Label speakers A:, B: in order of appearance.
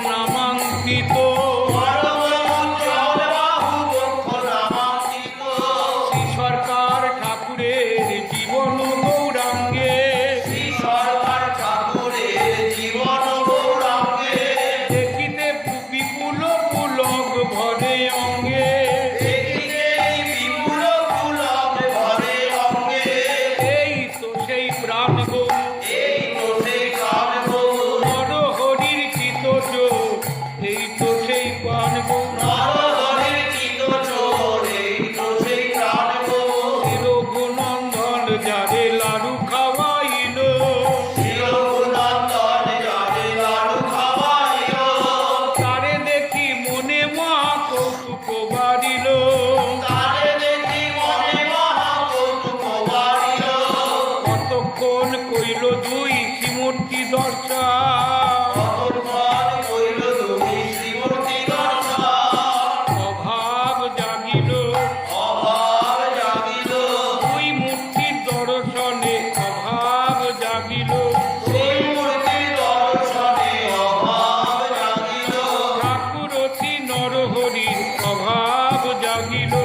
A: নামাঙ্কিত imagino